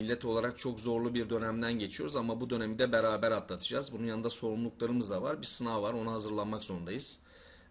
Millet olarak çok zorlu bir dönemden geçiyoruz ama bu dönemi de beraber atlatacağız. Bunun yanında sorumluluklarımız da var. Bir sınav var, ona hazırlanmak zorundayız.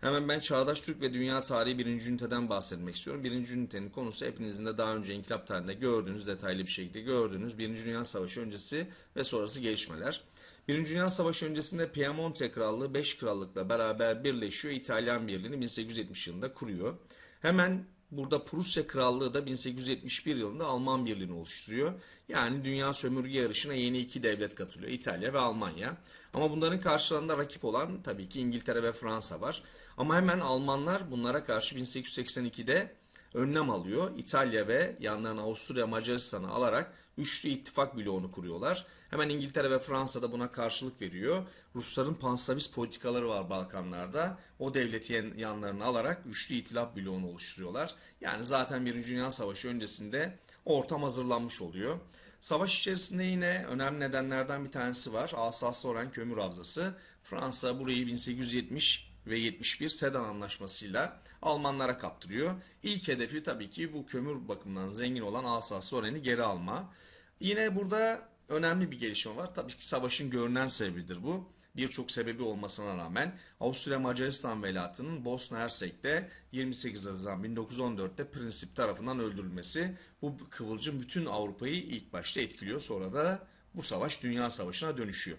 Hemen ben Çağdaş Türk ve Dünya Tarihi 1. üniteden bahsetmek istiyorum. 1. ünitenin konusu hepinizin de daha önce inkılap tarihinde gördüğünüz, detaylı bir şekilde gördüğünüz 1. Dünya Savaşı öncesi ve sonrası gelişmeler. 1. Dünya Savaşı öncesinde Piemonte Krallığı 5 krallıkla beraber birleşiyor. İtalyan Birliği'ni 1870 yılında kuruyor. Hemen Burada Prusya Krallığı da 1871 yılında Alman Birliği'ni oluşturuyor. Yani dünya sömürge yarışına yeni iki devlet katılıyor. İtalya ve Almanya. Ama bunların karşılarında rakip olan tabii ki İngiltere ve Fransa var. Ama hemen Almanlar bunlara karşı 1882'de önlem alıyor. İtalya ve yanlarına Avusturya Macaristan'ı alarak üçlü ittifak bloğunu kuruyorlar. Hemen İngiltere ve Fransa da buna karşılık veriyor. Rusların panslavist politikaları var Balkanlarda. O devleti yanlarına alarak üçlü itilaf bloğunu oluşturuyorlar. Yani zaten Birinci Dünya Savaşı öncesinde ortam hazırlanmış oluyor. Savaş içerisinde yine önemli nedenlerden bir tanesi var. Alsas-Lorraine kömür havzası. Fransa burayı 1870 ve 71 Sedan Anlaşması'yla Almanlara kaptırıyor. İlk hedefi tabii ki bu kömür bakımından zengin olan Alsas-Lorraine'i geri alma. Yine burada önemli bir gelişme var. Tabii ki savaşın görünen sebebidir bu. Birçok sebebi olmasına rağmen Avusturya Macaristan velatının Bosna Hersek'te 28 Haziran 1914'te Prinsip tarafından öldürülmesi bu kıvılcım bütün Avrupa'yı ilk başta etkiliyor. Sonra da bu savaş Dünya Savaşı'na dönüşüyor.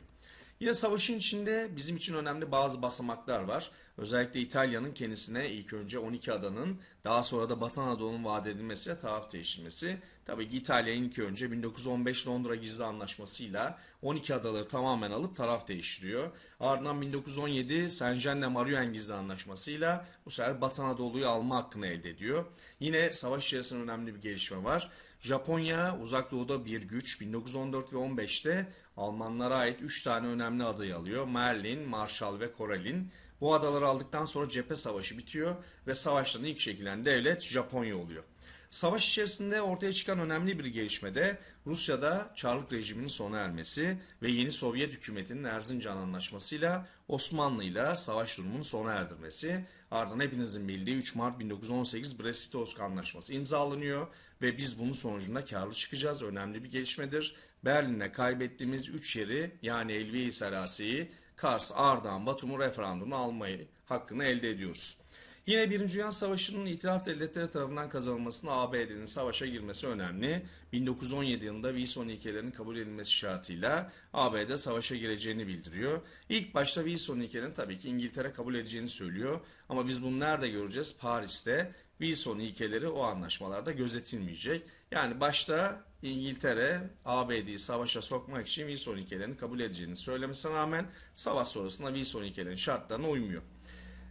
Yine savaşın içinde bizim için önemli bazı basamaklar var. Özellikle İtalya'nın kendisine ilk önce 12 adanın daha sonra da Batı Anadolu'nun vaat edilmesi ve taraf değiştirmesi. Tabii ki İtalya ilk önce 1915 Londra Gizli Anlaşması'yla 12 adaları tamamen alıp taraf değiştiriyor. Ardından 1917 Saint-Jean-de-Maurienne Gizli Anlaşması'yla bu sefer Batı Anadolu'yu alma hakkını elde ediyor. Yine savaş içerisinde önemli bir gelişme var. Japonya uzak doğuda bir güç 1914 ve 15'te Almanlara ait 3 tane önemli adayı alıyor. Merlin, Marshall ve Koralin. Bu adaları aldıktan sonra cephe savaşı bitiyor ve savaştan ilk çekilen devlet Japonya oluyor. Savaş içerisinde ortaya çıkan önemli bir gelişme de Rusya'da Çarlık rejiminin sona ermesi ve yeni Sovyet hükümetinin Erzincan Anlaşması'yla Osmanlı ile savaş durumunu sona erdirmesi. Ardından hepinizin bildiği 3 Mart 1918 Brest-Litovsk Anlaşması imzalanıyor ve biz bunun sonucunda karlı çıkacağız. Önemli bir gelişmedir. Berlin'de kaybettiğimiz 3 yeri yani Elviye Serasi'yi, Kars, Ardahan, Batum'u referandumu almayı hakkını elde ediyoruz. Yine Birinci Dünya Savaşı'nın itilaf devletleri tarafından kazanılmasında ABD'nin savaşa girmesi önemli. 1917 yılında Wilson ilkelerinin kabul edilmesi şartıyla ABD savaşa gireceğini bildiriyor. İlk başta Wilson ilkelerini tabii ki İngiltere kabul edeceğini söylüyor. Ama biz bunu nerede göreceğiz? Paris'te Wilson ilkeleri o anlaşmalarda gözetilmeyecek. Yani başta İngiltere ABD'yi savaşa sokmak için Wilson ilkelerini kabul edeceğini söylemesine rağmen savaş sonrasında Wilson ilkelerinin şartlarına uymuyor.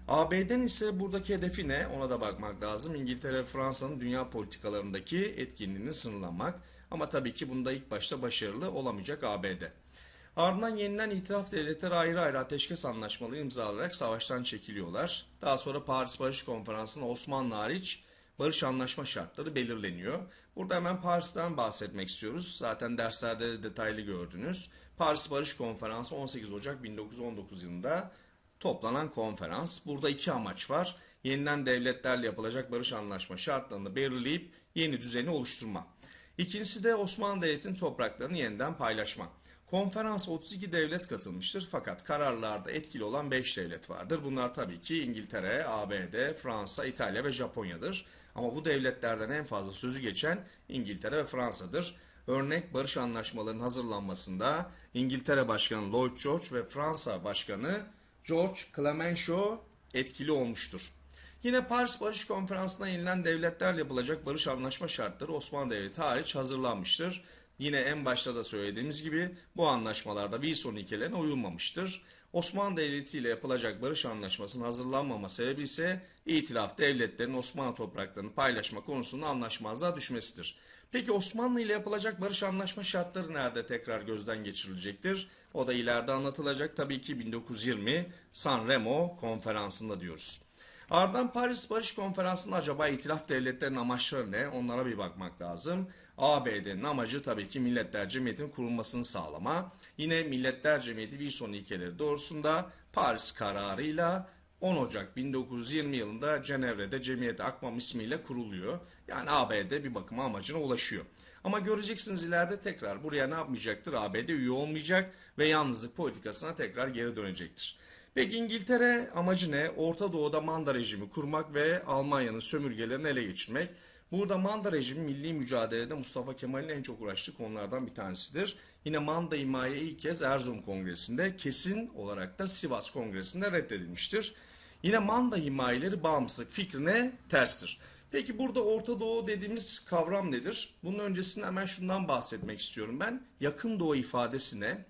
AB'den ise buradaki hedefi ne? Ona da bakmak lazım. İngiltere ve Fransa'nın dünya politikalarındaki etkinliğini sınırlamak. Ama tabii ki bunda ilk başta başarılı olamayacak ABD. Ardından yeniden itiraf devletleri ayrı ayrı ateşkes anlaşmaları imzalayarak savaştan çekiliyorlar. Daha sonra Paris Barış Konferansı'nda Osmanlı hariç barış anlaşma şartları belirleniyor. Burada hemen Paris'ten bahsetmek istiyoruz. Zaten derslerde de detaylı gördünüz. Paris Barış Konferansı 18 Ocak 1919 yılında toplanan konferans. Burada iki amaç var. Yeniden devletlerle yapılacak barış anlaşma şartlarını belirleyip yeni düzeni oluşturma. İkincisi de Osmanlı Devleti'nin topraklarını yeniden paylaşma. Konferans 32 devlet katılmıştır fakat kararlarda etkili olan 5 devlet vardır. Bunlar tabii ki İngiltere, ABD, Fransa, İtalya ve Japonya'dır. Ama bu devletlerden en fazla sözü geçen İngiltere ve Fransa'dır. Örnek barış anlaşmalarının hazırlanmasında İngiltere Başkanı Lloyd George ve Fransa Başkanı George Clemenceau etkili olmuştur. Yine Paris Barış Konferansı'na yenilen devletlerle yapılacak barış anlaşma şartları Osmanlı Devleti hariç hazırlanmıştır. Yine en başta da söylediğimiz gibi bu anlaşmalarda Wilson ilkelerine uyulmamıştır. Osmanlı Devleti ile yapılacak barış anlaşmasının hazırlanmama sebebi ise itilaf devletlerin Osmanlı topraklarını paylaşma konusunda anlaşmazlığa düşmesidir. Peki Osmanlı ile yapılacak barış anlaşma şartları nerede tekrar gözden geçirilecektir? O da ileride anlatılacak tabii ki 1920 San Remo konferansında diyoruz. Ardından Paris Barış Konferansı'nda acaba itilaf devletlerinin amaçları ne? Onlara bir bakmak lazım. ABD'nin amacı tabii ki Milletler Cemiyeti'nin kurulmasını sağlama. Yine Milletler Cemiyeti bir son ilkeleri doğrusunda Paris kararıyla 10 Ocak 1920 yılında Cenevre'de Cemiyeti Akmam ismiyle kuruluyor. Yani ABD bir bakıma amacına ulaşıyor. Ama göreceksiniz ileride tekrar buraya ne yapmayacaktır? ABD üye olmayacak ve yalnızlık politikasına tekrar geri dönecektir. Peki İngiltere amacı ne? Orta Doğu'da manda rejimi kurmak ve Almanya'nın sömürgelerini ele geçirmek. Burada manda rejimi milli mücadelede Mustafa Kemal'in en çok uğraştığı konulardan bir tanesidir. Yine manda himaye ilk kez Erzurum Kongresi'nde kesin olarak da Sivas Kongresi'nde reddedilmiştir. Yine manda himayeleri bağımsızlık fikrine terstir. Peki burada Orta Doğu dediğimiz kavram nedir? Bunun öncesinde hemen şundan bahsetmek istiyorum ben. Yakın Doğu ifadesine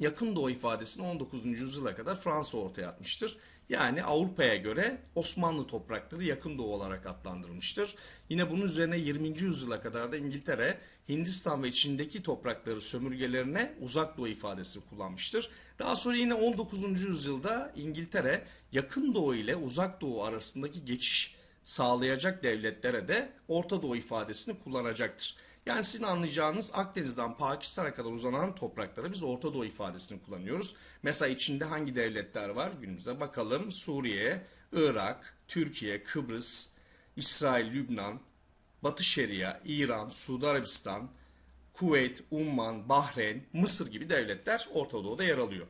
Yakın Doğu ifadesini 19. yüzyıla kadar Fransa ortaya atmıştır. Yani Avrupa'ya göre Osmanlı toprakları Yakın Doğu olarak adlandırılmıştır. Yine bunun üzerine 20. yüzyıla kadar da İngiltere Hindistan ve içindeki toprakları sömürgelerine Uzak Doğu ifadesini kullanmıştır. Daha sonra yine 19. yüzyılda İngiltere Yakın Doğu ile Uzak Doğu arasındaki geçiş sağlayacak devletlere de Orta Doğu ifadesini kullanacaktır. Yani sizin anlayacağınız Akdeniz'den Pakistan'a kadar uzanan topraklara biz Orta Doğu ifadesini kullanıyoruz. Mesela içinde hangi devletler var günümüzde bakalım. Suriye, Irak, Türkiye, Kıbrıs, İsrail, Lübnan, Batı Şeria, İran, Suudi Arabistan, Kuveyt, Umman, Bahreyn, Mısır gibi devletler Orta Doğu'da yer alıyor.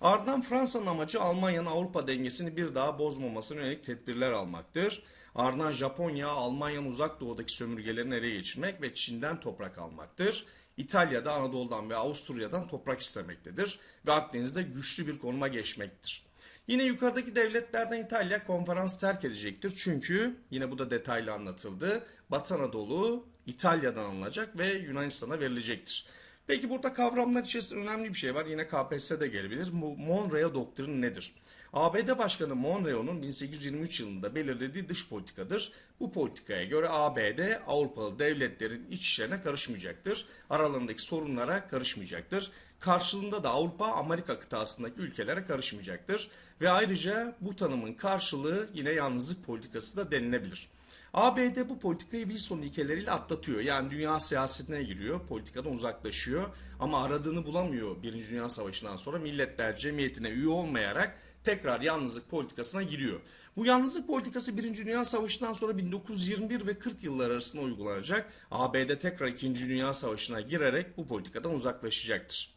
Ardından Fransa'nın amacı Almanya'nın Avrupa dengesini bir daha bozmamasına yönelik tedbirler almaktır. Ardından Japonya, Almanya'nın uzak doğudaki sömürgelerini ele geçirmek ve Çin'den toprak almaktır. İtalya'da Anadolu'dan ve Avusturya'dan toprak istemektedir ve Akdeniz'de güçlü bir konuma geçmektir. Yine yukarıdaki devletlerden İtalya konferans terk edecektir. Çünkü yine bu da detaylı anlatıldı. Batı Anadolu İtalya'dan alınacak ve Yunanistan'a verilecektir. Peki burada kavramlar içerisinde önemli bir şey var. Yine KPSS'de gelebilir. Monroe doktrini nedir? ABD Başkanı Monroe'nun 1823 yılında belirlediği dış politikadır. Bu politikaya göre ABD Avrupalı devletlerin iç işlerine karışmayacaktır. Aralarındaki sorunlara karışmayacaktır. Karşılığında da Avrupa Amerika kıtasındaki ülkelere karışmayacaktır. Ve ayrıca bu tanımın karşılığı yine yalnızlık politikası da denilebilir. ABD bu politikayı Wilson ilkeleriyle atlatıyor. Yani dünya siyasetine giriyor, politikadan uzaklaşıyor. Ama aradığını bulamıyor Birinci Dünya Savaşı'ndan sonra milletler cemiyetine üye olmayarak tekrar yalnızlık politikasına giriyor. Bu yalnızlık politikası 1. Dünya Savaşı'ndan sonra 1921 ve 40 yıllar arasında uygulanacak. ABD tekrar 2. Dünya Savaşı'na girerek bu politikadan uzaklaşacaktır.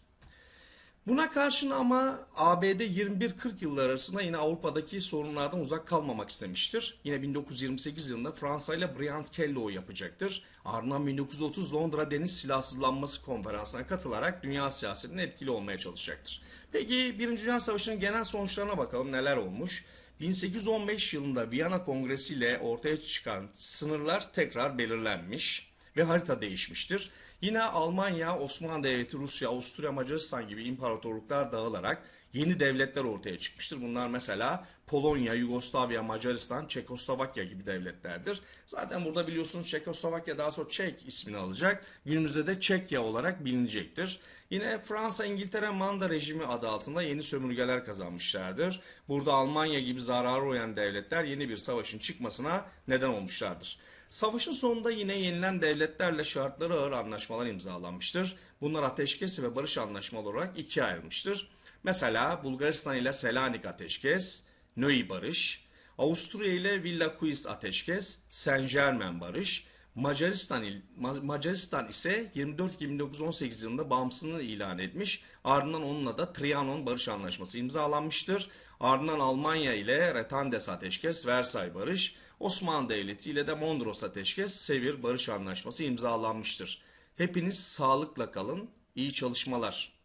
Buna karşın ama ABD 21-40 yıllar arasında yine Avrupa'daki sorunlardan uzak kalmamak istemiştir. Yine 1928 yılında Fransa ile Briand-Kelloğ yapacaktır. Ardından 1930 Londra Deniz Silahsızlanması Konferansı'na katılarak dünya siyasetine etkili olmaya çalışacaktır. Peki Birinci Dünya Savaşı'nın genel sonuçlarına bakalım neler olmuş. 1815 yılında Viyana Kongresi ile ortaya çıkan sınırlar tekrar belirlenmiş ve harita değişmiştir. Yine Almanya, Osmanlı Devleti, Rusya, Avusturya, Macaristan gibi imparatorluklar dağılarak yeni devletler ortaya çıkmıştır. Bunlar mesela Polonya, Yugoslavya, Macaristan, Çekoslovakya gibi devletlerdir. Zaten burada biliyorsunuz Çekoslovakya daha sonra Çek ismini alacak. Günümüzde de Çekya olarak bilinecektir. Yine Fransa, İngiltere Manda rejimi adı altında yeni sömürgeler kazanmışlardır. Burada Almanya gibi zararı uyan devletler yeni bir savaşın çıkmasına neden olmuşlardır. Savaşın sonunda yine yenilen devletlerle şartları ağır anlaşmalar imzalanmıştır. Bunlar ateşkes ve barış anlaşmaları olarak ikiye ayrılmıştır. Mesela Bulgaristan ile Selanik ateşkes, Nöy barış, Avusturya ile Villa Kuis ateşkes, Saint Germain barış, Macaristan, Macaristan ise 24-29-18 yılında bağımsızlığını ilan etmiş. Ardından onunla da Trianon Barış Anlaşması imzalanmıştır. Ardından Almanya ile Retandes Ateşkes, Versay Barış, Osmanlı Devleti ile de Mondros Ateşkes, Sevir Barış Anlaşması imzalanmıştır. Hepiniz sağlıkla kalın, iyi çalışmalar.